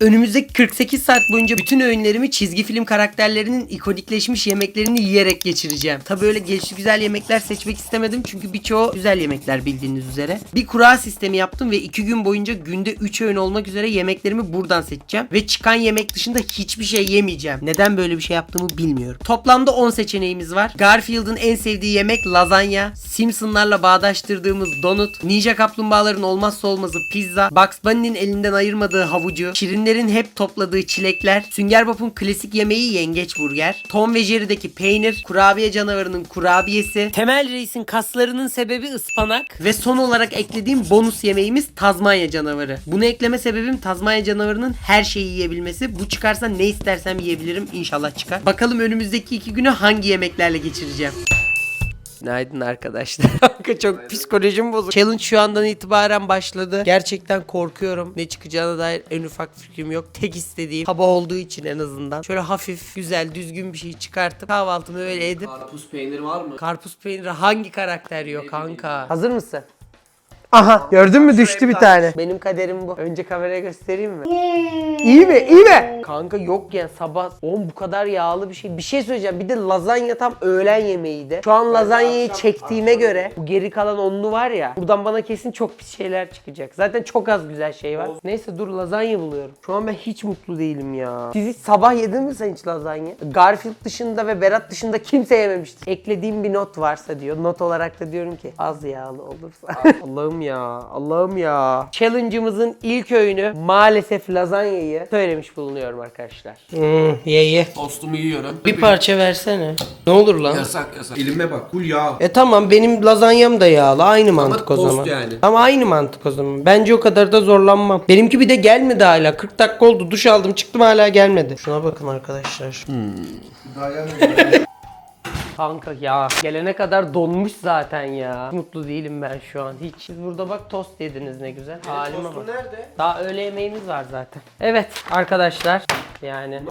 Önümüzdeki 48 saat boyunca bütün öğünlerimi çizgi film karakterlerinin ikonikleşmiş yemeklerini yiyerek geçireceğim. Tabi öyle gelişi güzel yemekler seçmek istemedim çünkü birçoğu güzel yemekler bildiğiniz üzere. Bir kura sistemi yaptım ve 2 gün boyunca günde 3 öğün olmak üzere yemeklerimi buradan seçeceğim. Ve çıkan yemek dışında hiçbir şey yemeyeceğim. Neden böyle bir şey yaptığımı bilmiyorum. Toplamda 10 seçeneğimiz var. Garfield'ın en sevdiği yemek lazanya, Simpsonlarla bağdaştırdığımız donut, Ninja kaplumbağaların olmazsa olmazı pizza, Bugs Bunny'nin elinden ayırmadığı havucu, Şirinlerin hep topladığı çilekler, Sünger Bob'un klasik yemeği yengeç burger, Tom ve Jerry'deki peynir, kurabiye canavarının kurabiyesi, Temel Reis'in kaslarının sebebi ıspanak ve son olarak eklediğim bonus yemeğimiz Tazmanya canavarı. Bunu ekleme sebebim Tazmanya canavarının her şeyi yiyebilmesi. Bu çıkarsa ne istersem yiyebilirim. İnşallah çıkar. Bakalım önümüzdeki iki günü hangi yemeklerle geçireceğim. Günaydın arkadaşlar. Kanka çok psikolojim bozuk. Challenge şu andan itibaren başladı. Gerçekten korkuyorum. Ne çıkacağına dair en ufak fikrim yok. Tek istediğim kaba olduğu için en azından. Şöyle hafif, güzel, düzgün bir şey çıkartıp kahvaltımı öyle edip Karpuz peynir var mı? Karpuz peyniri hangi karakter yiyor kanka? Hazır mısın? Aha gördün mü düştü bir tane. Benim kaderim bu. Önce kameraya göstereyim mi? İyi mi? İyi mi? Kanka yok ya sabah oğlum bu kadar yağlı bir şey. Bir şey söyleyeceğim. Bir de lazanya tam öğlen yemeğiydi. Şu an lazanyayı çektiğime göre bu geri kalan onlu var ya. Buradan bana kesin çok pis şeyler çıkacak. Zaten çok az güzel şey var. Neyse dur lazanya buluyorum. Şu an ben hiç mutlu değilim ya. Siz hiç sabah yedin mi sen hiç lazanya? Garfield dışında ve Berat dışında kimse yememiştir. Eklediğim bir not varsa diyor. Not olarak da diyorum ki az yağlı olursa. Allah'ım ya. Allah'ım ya. Challenge'ımızın ilk öğünü maalesef lazanyayı söylemiş bulunuyorum arkadaşlar. ye ye. Tostumu yiyorum. Bir parça versene. Ne olur lan? Yasak yasak. Elime bak full yağ. E tamam benim lazanyam da yağlı. Aynı mantık o tost zaman. yani. Ama aynı mantık o zaman. Bence o kadar da zorlanmam. Benimki bir de gelmedi hala. 40 dakika oldu. Duş aldım çıktım hala gelmedi. Şuna bakın arkadaşlar. Daha gelmedi. Kanka ya gelene kadar donmuş zaten ya. Mutlu değilim ben şu an hiç. Siz burada bak tost yediniz ne güzel. Halime bak. nerede? Daha öğle yemeğimiz var zaten. Evet arkadaşlar yani.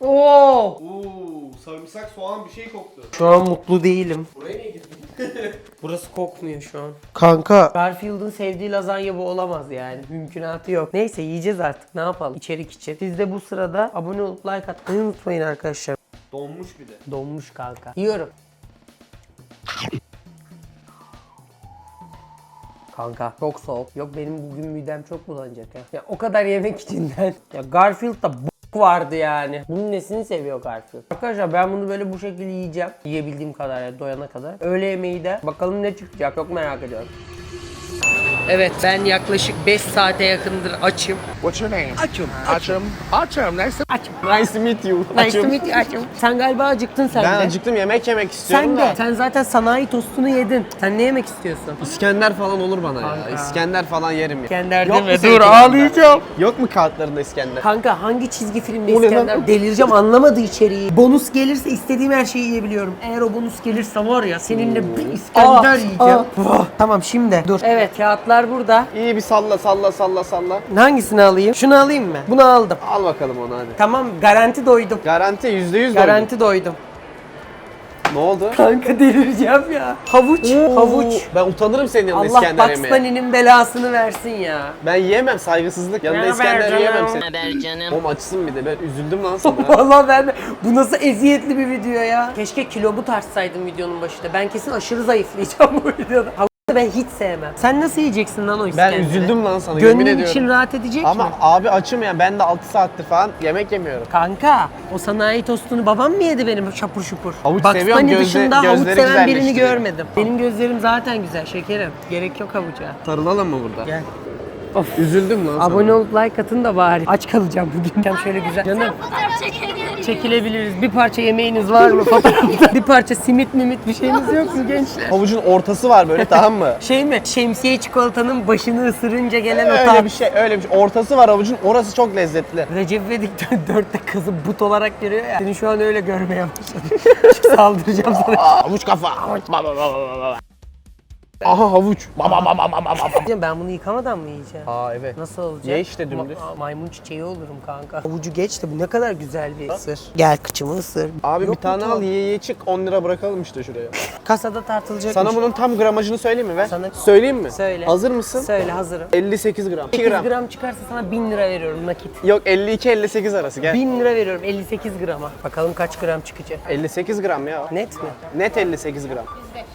Oo! Uuu sarımsak soğan bir şey koktu. Şu an mutlu değilim. Buraya niye girdin? Burası kokmuyor şu an. Kanka. Garfield'ın sevdiği lazanya bu olamaz yani. Mümkünatı yok. Neyse yiyeceğiz artık. Ne yapalım? İçerik için. Siz de bu sırada abone olup like atmayı unutmayın arkadaşlar. Donmuş bir de. Donmuş kanka. Yiyorum. Kanka çok soğuk. Yok benim bugün midem çok bulanacak ya. Ya o kadar yemek içinden. Ya Garfield'da vardı yani. Bunun nesini seviyor Garfield? Arkadaşlar ben bunu böyle bu şekilde yiyeceğim. Yiyebildiğim kadar ya doyana kadar. Öğle yemeği de bakalım ne çıkacak çok merak ediyorum. Evet ben yaklaşık 5 saate yakındır açım. What's your name? Açım. Achum. Achum, nice to Açım. Nice to meet you. Nice to meet you açım. Sen galiba acıktın sen Ben de. acıktım yemek yemek istiyorum Sen da. de. Sen zaten sanayi tostunu yedin. Sen ne yemek istiyorsun? İskender falan olur bana Kanka. ya. İskender falan yerim ya. İskender Yok deme, mu senin dur, kağıtlarda? ağlayacağım. Yok mu kağıtlarında İskender? Kanka hangi çizgi filmde O ne lan? İskender delireceğim anlamadı içeriği. Bonus gelirse istediğim her şeyi yiyebiliyorum. Eğer o bonus gelirse var ya seninle bir İskender yiyeceğim. Tamam şimdi dur. Evet kağıtlar burada. İyi bir salla salla salla salla. Hangisini alayım? Şunu alayım mı? Bunu aldım. Al bakalım onu hadi. Tamam garanti doydum. Garanti yüzde yüz Garanti doydum. Ne oldu? Kanka delireceğim ya. Havuç, havuç. Ben utanırım senin yanında Allah İskender yemeye. Bunny'nin belasını versin ya. Ben yiyemem saygısızlık. Yanında Ne İskender haber yiyemem canım? seni. haber canım? Oğlum açsın bir de ben üzüldüm lan sana. Vallahi ben de- bu nasıl eziyetli bir video ya. Keşke kilomu tartsaydım videonun başında. Ben kesin aşırı zayıflayacağım bu videoda. Ben hiç sevmem. Sen nasıl yiyeceksin lan o ben İskender'i? üzüldüm lan sana yemin Gönlün ediyorum. için rahat edecek Ama mi? abi açım ya ben de 6 saattir falan yemek yemiyorum. Kanka o sanayi tostunu babam mı yedi benim şapur şupur? Havuç Bugs seviyorum, Bunny gözle- dışında havuç gözleri seven birini güzelleştiriyor. görmedim. Benim gözlerim zaten güzel şekerim. Gerek yok havuca. Sarılalım mı burada? Gel. Üzüldüm lan sana. Abone olup like atın da bari. Aç kalacağım bugün. Hem şöyle güzel. Canım. Çekilebiliriz. Bir parça yemeğiniz var mı fotoğrafta? bir parça simit mimit bir şeyiniz yok mu gençler? Havucun ortası var böyle tamam mı? Şey mi? Şemsiye çikolatanın başını ısırınca gelen o öyle tat. bir şey, öyle bir şey. Ortası var havucun, orası çok lezzetli. Recep İvedik dörtte kızı but olarak görüyor ya. Seni şu an öyle görmeye başladım. Saldıracağım sana. Havuç kafa. Havuç. Aha havuç. Ben bunu yıkamadan mı yiyeceğim? Aa evet. Nasıl olacak? Ye işte dümdüz. Ma- maymun çiçeği olurum kanka. Avucu geç de bu ne kadar güzel bir ısır. Gel kıçımı ısır. Abi Yok bir tane al ye ye çık 10 lira bırakalım işte şuraya. Kasada tartılacak. Sana bunun tam gramajını söyleyeyim mi? Ver. Sana- Söyleyeyim mi? Söyle. Hazır mısın? Söyle hazırım. 58 gram. 2 8 gram. gram. çıkarsa sana 1000 lira veriyorum nakit. Yok 52-58 arası gel. 1000 lira veriyorum 58 grama. Bakalım kaç gram çıkacak. 58 gram ya. Net mi? Net 58 gram.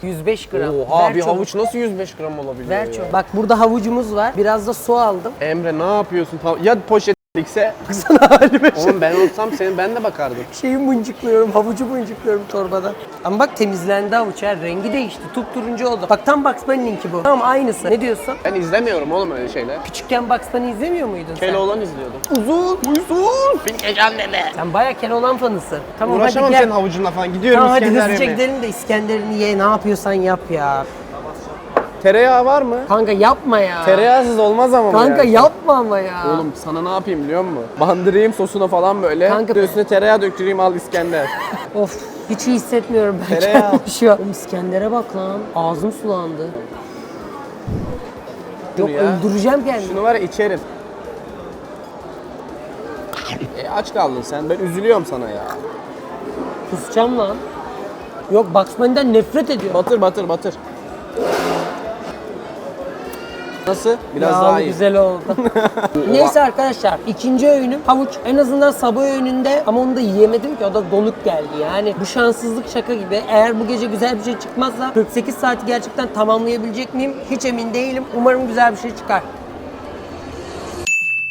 105 gram. Oha Ver bir çabuk. havuç nasıl 105 gram olabiliyor Ver ya? çok. Bak burada havucumuz var. Biraz da su aldım. Emre ne yapıyorsun? Ya poşetlikse? Baksana halime. Oğlum ben olsam senin ben de bakardım. Şeyi mıncıklıyorum, havucu mıncıklıyorum torbada. Ama bak temizlendi havuç ha. Rengi değişti. Turuncu oldu. Bak tam Bugs Bunny'ninki bu. Tamam aynısı. Ne diyorsun? Ben izlemiyorum oğlum öyle şeyler. Küçükken Bugs Bunny izlemiyor muydun sen? Keloğlan izliyordum. Uzun, uzun. Sen baya Keloğlan fanısın. Tamam Uğraşamam hadi senin gel. havucunla falan. Gidiyorum Tamam hadi İskender hızlıca yemeğe. gidelim de İskender'ini ye. Ne yapıyorsan yap ya. Tereyağı var mı? Kanka yapma ya. Tereyağsız olmaz ama bu Kanka ya. yapma ama ya. Oğlum sana ne yapayım biliyor musun? Bandırayım sosuna falan böyle. Kanka- Bir de üstüne tereyağı döktüreyim al İskender. Of hiç iyi hissetmiyorum ben Tereyağı. kendimi şu an. Oğlum İskender'e bak lan. Ağzım sulandı. Yok ya. öldüreceğim kendimi. Şunu var ya içerim. E, aç kaldın sen. Ben üzülüyorum sana ya. Kusacağım lan. Yok Bugs Bunny'den nefret ediyorum. Batır batır batır. Nasıl? Biraz Ya daha iyi. güzel oldu. Neyse arkadaşlar ikinci öğünüm havuç. En azından sabah öğününde ama onu da yiyemedim ki o da donuk geldi yani. Bu şanssızlık şaka gibi. Eğer bu gece güzel bir şey çıkmazsa 48 saati gerçekten tamamlayabilecek miyim? Hiç emin değilim. Umarım güzel bir şey çıkar.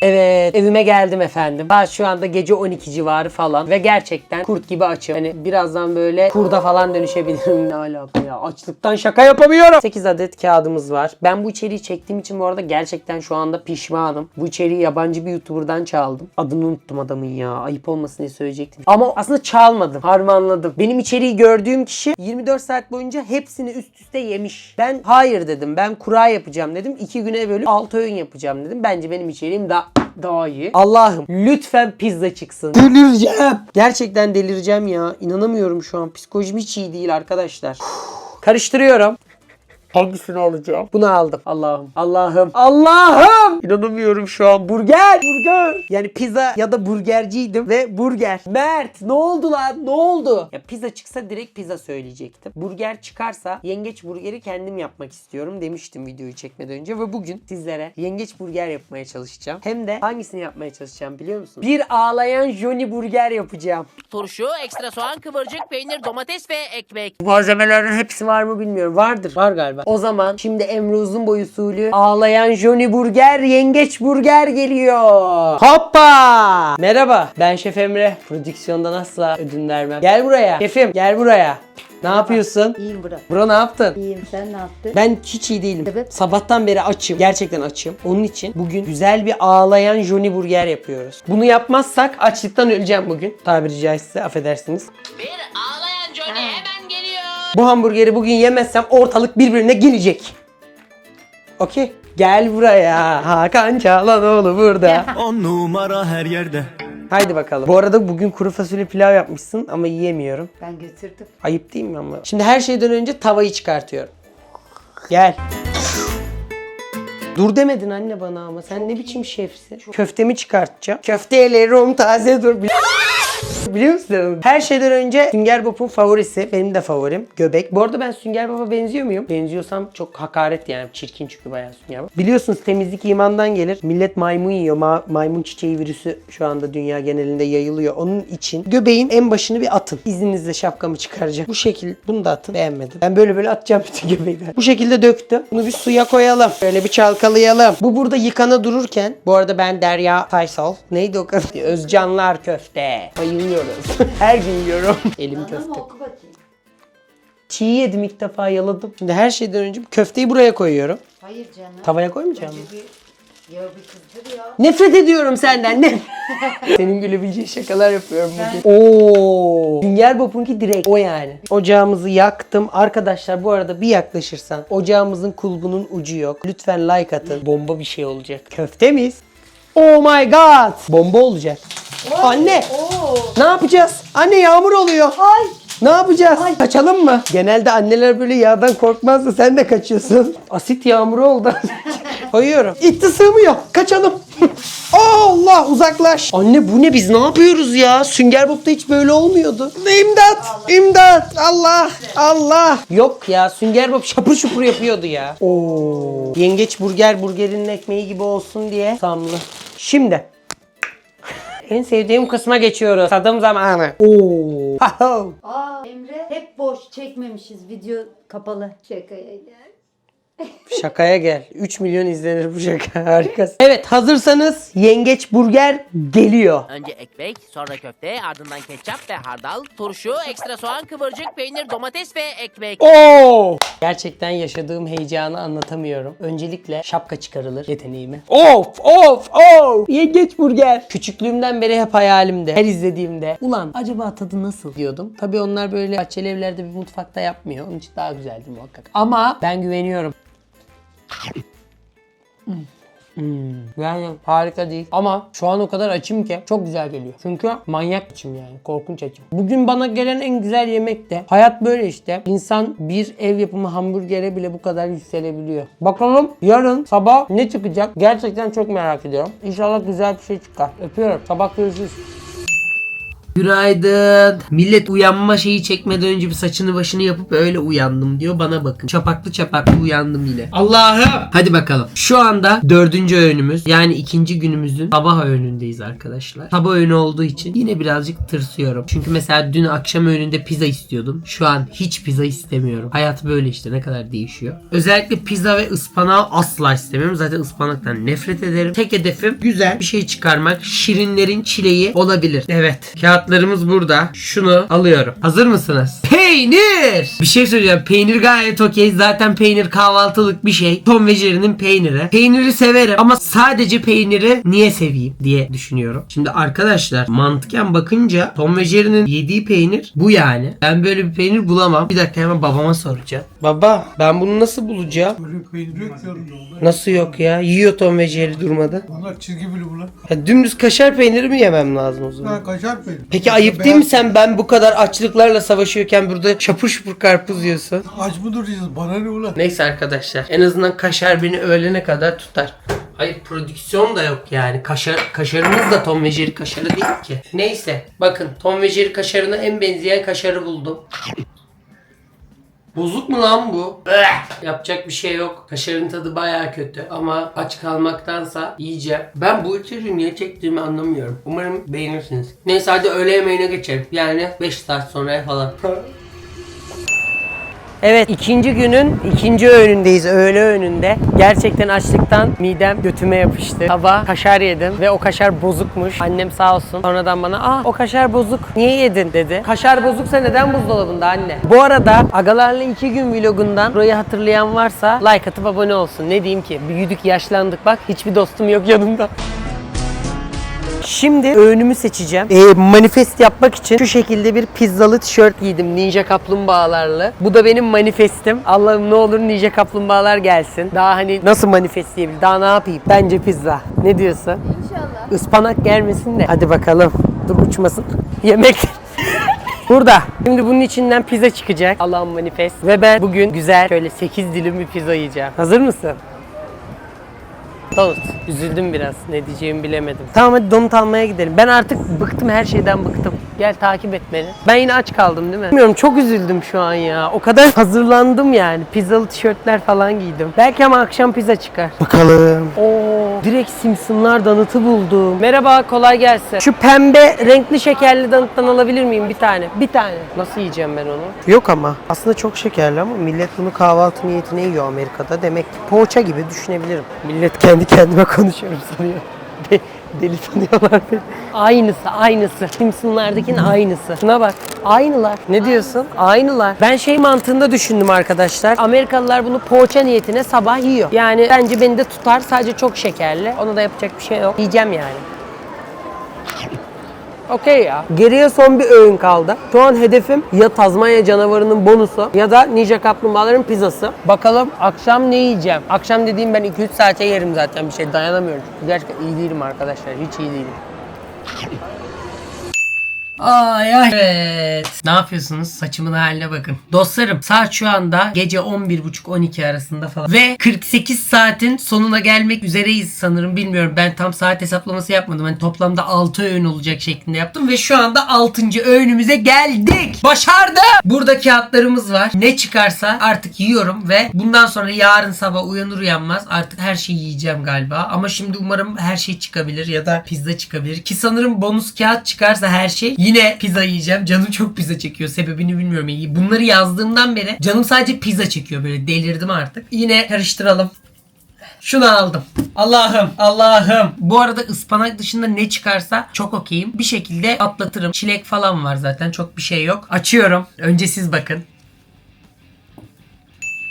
Evet evime geldim efendim. Saat şu anda gece 12 civarı falan ve gerçekten kurt gibi açım. Hani birazdan böyle kurda falan dönüşebilirim. Ne alaka ya açlıktan şaka yapamıyorum. 8 adet kağıdımız var. Ben bu içeriği çektiğim için bu arada gerçekten şu anda pişmanım. Bu içeriği yabancı bir YouTuber'dan çaldım. Adını unuttum adamın ya. Ayıp olmasın diye söyleyecektim. Ama aslında çalmadım. Harmanladım. Benim içeriği gördüğüm kişi 24 saat boyunca hepsini üst üste yemiş. Ben hayır dedim. Ben kura yapacağım dedim. 2 güne bölüp 6 öğün yapacağım dedim. Bence benim içeriğim daha daha iyi. Allah'ım lütfen pizza çıksın. Delireceğim. Gerçekten delireceğim ya. İnanamıyorum şu an. Psikolojim hiç iyi değil arkadaşlar. Karıştırıyorum. Hangisini alacağım? Bunu aldım. Allah'ım. Allah'ım. Allah'ım. İnanamıyorum şu an. Burger. Burger. Yani pizza ya da burgerciydim ve burger. Mert ne oldu lan? Ne oldu? Ya pizza çıksa direkt pizza söyleyecektim. Burger çıkarsa yengeç burgeri kendim yapmak istiyorum demiştim videoyu çekmeden önce ve bugün sizlere yengeç burger yapmaya çalışacağım. Hem de hangisini yapmaya çalışacağım biliyor musunuz? Bir ağlayan Johnny burger yapacağım. turşu, ekstra soğan, kıvırcık, peynir, domates ve ekmek. Malzemelerin hepsi var mı bilmiyorum. Vardır. Var galiba. O zaman şimdi Emre Uzunboy usulü ağlayan Johnny Burger, yengeç burger geliyor. Hoppa! Merhaba. Ben Şef Emre. Prodüksiyondan asla ödün vermem. Gel buraya. Şefim gel buraya. Ne yapıyorsun? İyiyim bro. Bro ne yaptın? İyiyim sen ne yaptın? Ben hiç iyi değilim. Sebep? Sabahtan beri açım. Gerçekten açım. Onun için bugün güzel bir ağlayan Johnny Burger yapıyoruz. Bunu yapmazsak açlıktan öleceğim bugün. Tabiri caizse affedersiniz. Bir ağlayan Johnny hemen. Bu hamburgeri bugün yemezsem ortalık birbirine girecek. Okey. Gel buraya. Hakan Çalanoğlu burada. On numara her yerde. Haydi bakalım. Bu arada bugün kuru fasulye pilav yapmışsın ama yiyemiyorum. Ben götürdüm. Ayıp değil mi ama? Şimdi her şeyden önce tavayı çıkartıyorum. Gel. Dur demedin anne bana ama sen ne biçim şefsin? Köftemi çıkartacağım. Köftelerim taze dur. Bili- Biliyor musun? Her şeyden önce Sünger Bob'un favorisi. Benim de favorim. Göbek. Bu arada ben Sünger Bob'a benziyor muyum? Benziyorsam çok hakaret yani. Çirkin çünkü bayağı Sünger Bob. Biliyorsunuz temizlik imandan gelir. Millet maymun yiyor. Ma- maymun çiçeği virüsü şu anda dünya genelinde yayılıyor. Onun için göbeğin en başını bir atın. İzninizle şapkamı çıkaracağım. Bu şekil bunu da atın. Beğenmedim. Ben böyle böyle atacağım bütün göbeği. Bu şekilde döktüm. Bunu bir suya koyalım. Böyle bir çalkalayalım. Bu burada yıkana dururken. Bu arada ben Derya Taysal. Neydi o kadın? Özcanlar köfte. Bayılıyoruz. Her gün yiyorum. Elim köfte. Çiğ yedim ilk defa yaladım. Şimdi her şeyden önce köfteyi buraya koyuyorum. Hayır canım. Tavaya koymayacağım mı? Ya bir kızdır ya. Nefret ediyorum senden. Ne? Senin gülebileceğin şakalar yapıyorum bugün. Oo. Sünger Bob'unki direkt o yani. Ocağımızı yaktım. Arkadaşlar bu arada bir yaklaşırsan ocağımızın kulbunun ucu yok. Lütfen like atın. Bomba bir şey olacak. Köftemiz. Oh my god. Bomba olacak. Anne. Oo. Ne yapacağız? Anne yağmur oluyor. Ay. Ne yapacağız? Kaçalım mı? Genelde anneler böyle yağdan korkmaz da sen de kaçıyorsun. Asit yağmuru oldu. Koyuyorum. İtti sığmıyor. Kaçalım. Allah uzaklaş. Anne bu ne biz ne yapıyoruz ya? Sünger Bob'da hiç böyle olmuyordu. İmdat! İmdat! Allah! Allah! Yok ya Sünger Bob şapur şupur yapıyordu ya. Oo. Yengeç burger burgerinin ekmeği gibi olsun diye samlı. Şimdi en sevdiğim kısma geçiyoruz. Tadım zamanı. Oo. Aa Emre hep boş çekmemişiz video kapalı. Şakaya gel. Şakaya gel. 3 milyon izlenir bu şaka. Harikasın. Evet hazırsanız yengeç burger geliyor. Önce ekmek, sonra köfte, ardından ketçap ve hardal, turşu, ekstra soğan, kıvırcık, peynir, domates ve ekmek. Oo! Gerçekten yaşadığım heyecanı anlatamıyorum. Öncelikle şapka çıkarılır yeteneğime. Of of of! Yengeç burger. Küçüklüğümden beri hep hayalimde. Her izlediğimde ulan acaba tadı nasıl diyordum. Tabii onlar böyle bahçeli evlerde bir mutfakta yapmıyor. Onun için daha güzeldi muhakkak. Ama ben güveniyorum. Hmm, Yani harika değil. Ama şu an o kadar açım ki çok güzel geliyor. Çünkü manyak açım yani. Korkunç açım. Bugün bana gelen en güzel yemek de hayat böyle işte. İnsan bir ev yapımı hamburgere bile bu kadar yükselebiliyor. Bakalım yarın sabah ne çıkacak? Gerçekten çok merak ediyorum. İnşallah güzel bir şey çıkar. Öpüyorum. Sabah görüşürüz. Günaydın. Millet uyanma şeyi çekmeden önce bir saçını başını yapıp öyle uyandım diyor. Bana bakın. Çapaklı çapaklı uyandım yine. Allah'ım. Hadi bakalım. Şu anda dördüncü öğünümüz yani ikinci günümüzün sabah öğünündeyiz arkadaşlar. Sabah öğünü olduğu için yine birazcık tırsıyorum. Çünkü mesela dün akşam öğününde pizza istiyordum. Şu an hiç pizza istemiyorum. Hayat böyle işte ne kadar değişiyor. Özellikle pizza ve ıspanağı asla istemiyorum. Zaten ıspanaktan nefret ederim. Tek hedefim güzel bir şey çıkarmak. Şirinlerin çileği olabilir. Evet. Kağıtlarımız burada. Şunu alıyorum. Hazır mısınız? Peynir! Bir şey söyleyeceğim. Peynir gayet okey. Zaten peynir kahvaltılık bir şey. Tom ve Jerry'nin peyniri. Peyniri severim ama sadece peyniri niye seveyim diye düşünüyorum. Şimdi arkadaşlar mantıken bakınca Tom ve Jerry'nin yediği peynir bu yani. Ben böyle bir peynir bulamam. Bir dakika hemen babama soracağım. Baba ben bunu nasıl bulacağım? Böyle peynir yok. Nasıl yok ya? Yiyor Tom ve Jerry durmadı. Bunlar çizgi film bunlar. Ya dümdüz kaşar peyniri mi yemem lazım o zaman? Ha kaşar peynir. Peki ayıp değil mi sen ben bu kadar açlıklarla savaşıyorken burada şapur şupur karpuz yiyorsun? Aç mı duracağız? Bana ne ulan? Neyse arkadaşlar en azından kaşar beni öğlene kadar tutar. Hayır prodüksiyon da yok yani. Kaşar, kaşarımız da Tom ve Jerry kaşarı değil ki. Neyse bakın Tom ve Jerry kaşarına en benzeyen kaşarı buldum. Bozuk mu lan bu? Eh! Yapacak bir şey yok. Kaşarın tadı baya kötü ama aç kalmaktansa yiyeceğim. Ben bu içeriği niye çektiğimi anlamıyorum. Umarım beğenirsiniz. Neyse hadi öğle yemeğine geçelim. Yani 5 saat sonra falan. Evet ikinci günün ikinci öğünündeyiz öğle öğününde. Gerçekten açlıktan midem götüme yapıştı. Sabah kaşar yedim ve o kaşar bozukmuş. Annem sağ olsun sonradan bana ah o kaşar bozuk niye yedin dedi. Kaşar bozuksa neden buzdolabında anne? Bu arada Agalarla iki gün vlogundan burayı hatırlayan varsa like atıp abone olsun. Ne diyeyim ki büyüdük yaşlandık bak hiçbir dostum yok yanımda. Şimdi öğünümü seçeceğim. Ee, manifest yapmak için şu şekilde bir pizzalı tişört giydim ninja kaplumbağalarla. Bu da benim manifestim. Allah'ım ne olur ninja kaplumbağalar gelsin. Daha hani nasıl manifest diyebilirim? Daha ne yapayım? Bence pizza. Ne diyorsun? İnşallah. Ispanak gelmesin de. Hadi bakalım. Dur uçmasın. Yemek. Burada. Şimdi bunun içinden pizza çıkacak. Allah'ım manifest. Ve ben bugün güzel şöyle 8 dilim bir pizza yiyeceğim. Hazır mısın? Donut. Üzüldüm biraz. Ne diyeceğimi bilemedim. Tamam hadi donut almaya gidelim. Ben artık bıktım her şeyden bıktım. Gel takip et beni. Ben yine aç kaldım değil mi? Bilmiyorum çok üzüldüm şu an ya. O kadar hazırlandım yani. Pizzalı tişörtler falan giydim. Belki ama akşam pizza çıkar. Bakalım. Oo, direkt Simpsonlar donut'u buldum. Merhaba kolay gelsin. Şu pembe renkli şekerli donuttan alabilir miyim bir tane? Bir tane. Nasıl yiyeceğim ben onu? Yok ama. Aslında çok şekerli ama millet bunu kahvaltı niyetine yiyor Amerika'da. Demek ki poğaça gibi düşünebilirim. Millet kendi kendime konuşuyorum sanıyor. De- Deli sanıyorlar beni. Aynısı, aynısı. Simpsonlardakinin aynısı. Şuna bak. Aynılar. Ne diyorsun? Aynılar. Ben şey mantığında düşündüm arkadaşlar. Amerikalılar bunu poğaça niyetine sabah yiyor. Yani bence beni de tutar. Sadece çok şekerli. Ona da yapacak bir şey yok. Yiyeceğim yani. Okey ya. Geriye son bir öğün kaldı. Şu an hedefim ya Tazmanya canavarının bonusu ya da Ninja kaplumbağaların pizzası. Bakalım akşam ne yiyeceğim? Akşam dediğim ben 2-3 saate yerim zaten bir şey dayanamıyorum. Gerçekten iyi değilim arkadaşlar. Hiç iyi değilim. Ay ay. Evet. Ne yapıyorsunuz? Saçımın haline bakın. Dostlarım saat şu anda gece 11.30-12 arasında falan. Ve 48 saatin sonuna gelmek üzereyiz sanırım. Bilmiyorum ben tam saat hesaplaması yapmadım. Hani toplamda 6 öğün olacak şeklinde yaptım. Ve şu anda 6. öğünümüze geldik. Başardım. Burada kağıtlarımız var. Ne çıkarsa artık yiyorum ve bundan sonra yarın sabah uyanır uyanmaz artık her şeyi yiyeceğim galiba. Ama şimdi umarım her şey çıkabilir ya da pizza çıkabilir. Ki sanırım bonus kağıt çıkarsa her şey yine pizza yiyeceğim. Canım çok pizza çekiyor. Sebebini bilmiyorum. Bunları yazdığımdan beri canım sadece pizza çekiyor. Böyle delirdim artık. Yine karıştıralım. Şunu aldım. Allah'ım Allah'ım. Bu arada ıspanak dışında ne çıkarsa çok okeyim. Bir şekilde atlatırım. Çilek falan var zaten. Çok bir şey yok. Açıyorum. Önce siz bakın.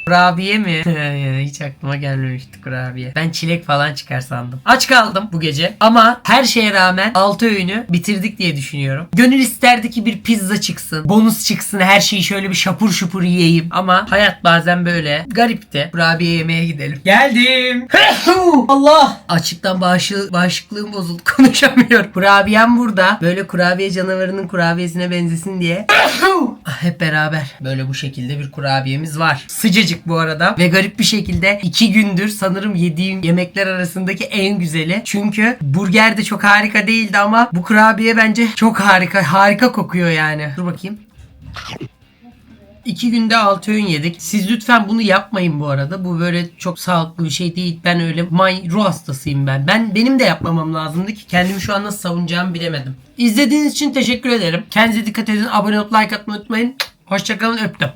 Kurabiye mi? Hiç aklıma gelmemişti kurabiye. Ben çilek falan çıkar sandım. Aç kaldım bu gece. Ama her şeye rağmen 6 öğünü bitirdik diye düşünüyorum. Gönül isterdi ki bir pizza çıksın. Bonus çıksın. Her şeyi şöyle bir şapur şupur yiyeyim. Ama hayat bazen böyle. Garipti. Kurabiye yemeye gidelim. Geldim. Allah. Açıktan bağışı, bağışıklığım bozuldu. Konuşamıyorum. Kurabiyem burada. Böyle kurabiye canavarının kurabiyesine benzesin diye. Ah, Hep beraber böyle bu şekilde bir kurabiyemiz var. Sıcacık bu arada ve garip bir şekilde iki gündür sanırım yediğim yemekler arasındaki en güzeli. Çünkü burger de çok harika değildi ama bu kurabiye bence çok harika. Harika kokuyor yani. Dur bakayım. İki günde altı öğün yedik. Siz lütfen bunu yapmayın bu arada. Bu böyle çok sağlıklı bir şey değil. Ben öyle may ruh hastasıyım ben. Ben benim de yapmamam lazımdı ki kendimi şu an nasıl savunacağımı bilemedim. İzlediğiniz için teşekkür ederim. Kendinize dikkat edin. Abone olup like atmayı unutmayın. Hoşçakalın öptüm.